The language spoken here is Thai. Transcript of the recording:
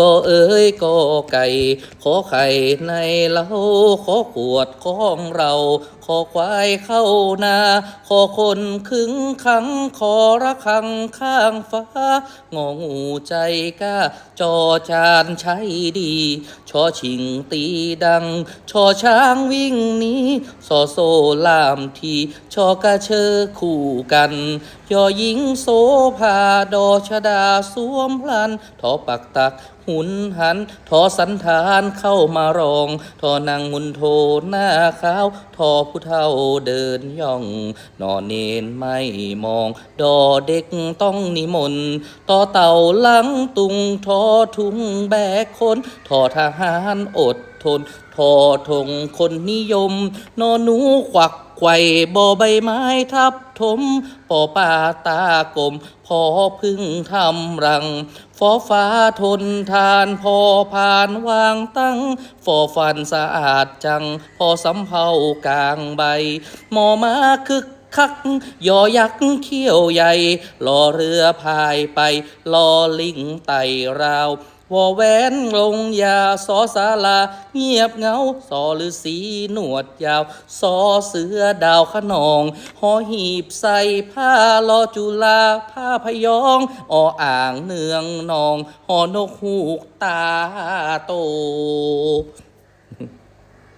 ก็เอ้ยก็ไก่ ขอไข่ในเล้าขอขวดของเรา ขอควายเข้านา ขอคนขึงขัง ขอระคังข้างฟ้างองูใจก้า จอจานใช้ดี ชอชิงตีดัง ชอช้างวิ่งหนี้สอโซลามที ชอกระเชอคู่กันยอหญิงโสภาดอชดาสวมพลันทอปักตักหุนหัน ทอสันธานเข้ามารอง ทอนางมุนโทหน้าขาว ทอผู้เฒ่าเดินย่อง นอนเนนไม่มอง ดอเด็กต้องนิมนต์ต่อเต่าลังตุง ทอทุงแบกคน ทอทหารอด ทนทอทงคนนิยม นอหนูขวักไขว่บอใบไม้ทับถมปอป่าตากลม พอพึ่งทำรังฟอฟ้าทนทานพอผ่านวางตั้งฟอฟันสะอาดจัง พอสำเภากลางใบ หมอมาคึกคักยอยักษ์เขี้ยวใหญ่ รอเรือพายไป รอลิงไต่ราว วอแหวนลงยาสอสาลา เงียบเงาสอฤาษีหนวดยาวสอเสือดาวขนองหอหีบใส่ผ้าลอจุลาผ้าพยองออ่างเนืองนองหอนกหูกตาโต